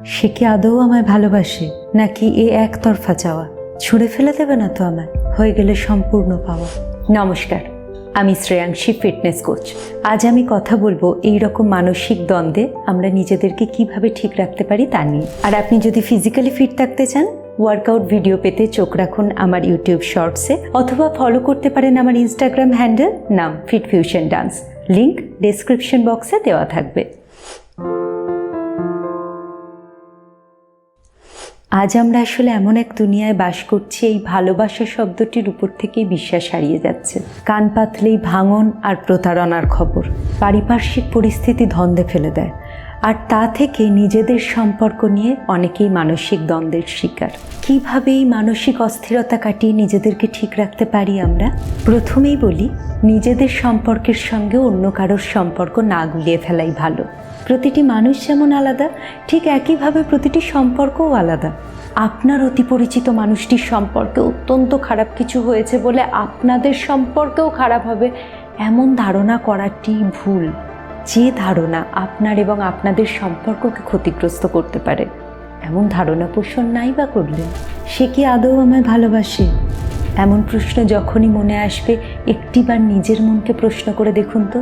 সে কি আদৌ আমায় ভালোবাসে, নাকি এ একতরফা চাওয়া? ছুঁড়ে ফেলে দেবে না তো আমায়? হয়ে গেলে সম্পূর্ণ পাওয়া। নমস্কার, আমি শ্রেয়াংশী ফিটনেস কোচ। আজ আমি কথা বলব এই রকম মানসিক দ্বন্দ্বে আমরা নিজেদেরকে কীভাবে ঠিক রাখতে পারি তা নিয়ে। আর আপনি যদি ফিজিক্যালি ফিট থাকতে চান, ওয়ার্কআউট ভিডিও পেতে চোখ রাখুন আমার ইউটিউব শর্টসে, অথবা ফলো করতে পারেন আমার ইনস্টাগ্রাম হ্যান্ডেল, নাম Fit Fusion Dance. Link description বক্সে দেওয়া থাকবে। আজ আমরা আসলে এমন এক দুনিয়ায় বাস করছি, এই ভালোবাসা শব্দটির উপর থেকেই বিশ্বাস হারিয়ে যাচ্ছে। কান পাতলেই ভাঙন আর প্রতারণার খবর। পারিপার্শ্বিক পরিস্থিতি ধন্দে ফেলে দেয়। আর তা থেকে নিজেদের সম্পর্ক নিয়ে অনেকেই মানসিক দ্বন্দ্বের শিকার। কীভাবে এই মানসিক অস্থিরতা কাটিয়ে নিজেদেরকে ঠিক রাখতে পারি আমরা? প্রথমেই বলি, নিজেদের সম্পর্কের সঙ্গে অন্য কারোর সম্পর্ক না গুলিয়ে ফেলাই ভালো। প্রতিটি মানুষ যেমন আলাদা, ঠিক একইভাবে প্রতিটি সম্পর্কও আলাদা। আপনার অতি পরিচিত মানুষটির সম্পর্কে অত্যন্ত খারাপ কিছু হয়েছে বলে আপনাদের সম্পর্কেও খারাপ হবে, এমন ধারণা করাটি ভুল। যে ধারণা আপনার এবং আপনাদের সম্পর্ককে ক্ষতিগ্রস্ত করতে পারে, এমন ধারণা পোষণ নাই বা করলেন সে কি আদৌ আমায় ভালোবাসে? এমন প্রশ্ন যখনই মনে আসবে একটিবার নিজের মনকে প্রশ্ন করে দেখুন তো।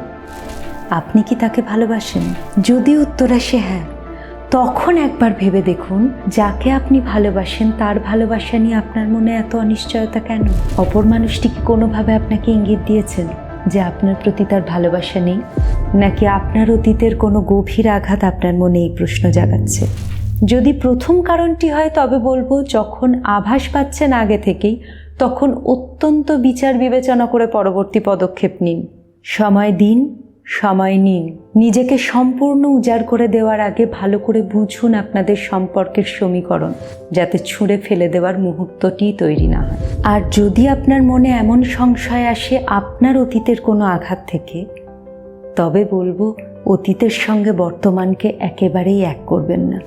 আপনি কি তাকে ভালোবাসেন? যদি উত্তর আসে হ্যাঁ তখন একবার ভেবে দেখুন যাকে আপনি ভালোবাসেন, তার ভালোবাসা নিয়ে আপনার মনে এত অনিশ্চয়তা কেন? অপর মানুষটি কি কোনোভাবে আপনাকে ইঙ্গিত দিয়েছেন যে আপনার প্রতি তার ভালোবাসা নেই? নাকি আপনার অতীতের কোনো গভীর আঘাত আপনার মনে এই প্রশ্ন জাগাচ্ছে? যদি প্রথম কারণটি হয়, তবে বলব যখন আভাস পাচ্ছেন আগে থেকেই, তখন অত্যন্ত বিচার বিবেচনা করে পরবর্তী পদক্ষেপ নিন। সময় দিন, সময় নিন। নিজেকে সম্পূর্ণ উজাড় করে দেওয়ার আগে ভালো করে বুঝুন আপনাদের সম্পর্কের সমীকরণ, যাতে ছুঁড়ে ফেলে দেওয়ার মুহূর্তটি তৈরি না হয়। আর যদি আপনার মনে এমন সংশয় আসে আপনার অতীতের কোনো আঘাত থেকে তবে বলব, অতীতের সঙ্গে বর্তমানকে একেবারেই এক করবেন না।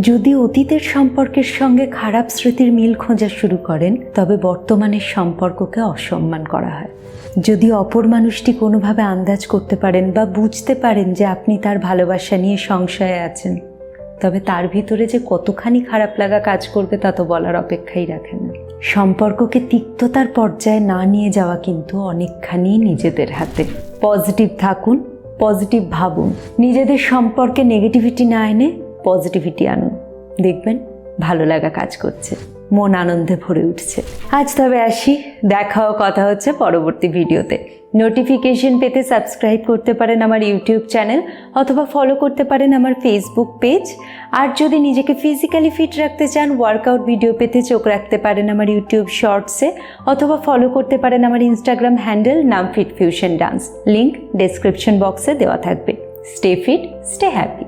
যদি অতীতের সম্পর্কের সঙ্গে খারাপ স্মৃতির মিল খোঁজা শুরু করেন, তবে বর্তমানের সম্পর্ককে অসম্মান করা হয়। যদি অপর মানুষটি কোনোভাবে আন্দাজ করতে পারেন বা বুঝতে পারেন যে আপনি তার ভালোবাসা নিয়ে সংশয়ে আছেন, তবে তার ভিতরে যে কতখানি খারাপ লাগা কাজ করবে তা তো বলার অপেক্ষাই রাখে না। সম্পর্ককে তিক্ততার পর্যায়ে না নিয়ে যাওয়া কিন্তু অনেকখানি নিজেদের হাতে। পজিটিভ থাকুন, পজিটিভ ভাবুন। নিজেদের সম্পর্কে নেগেটিভিটি না এনে পজিটিভিটি আনুন। দেখবেন ভালো লাগা কাজ করছে। মন আনন্দে ভরে উঠছে। আজ তবে আসি, দেখা ও কথা হচ্ছে পরবর্তী ভিডিওতে। নোটিফিকেশন পেতে সাবস্ক্রাইব করতে পারেন আমার ইউটিউব চ্যানেল অথবা ফলো করতে পারেন আমার ফেসবুক পেজ আর যদি নিজেকে ফিজিক্যালি ফিট রাখতে চান ওয়ার্কআউট ভিডিও পেতে চোখ রাখতে পারেন আমার ইউটিউব শর্টসে অথবা ফলো করতে পারেন আমার ইনস্টাগ্রাম হ্যান্ডেল নাম Fit Fusion Dance link description বক্সে দেওয়া থাকবে। Stay fit stay happy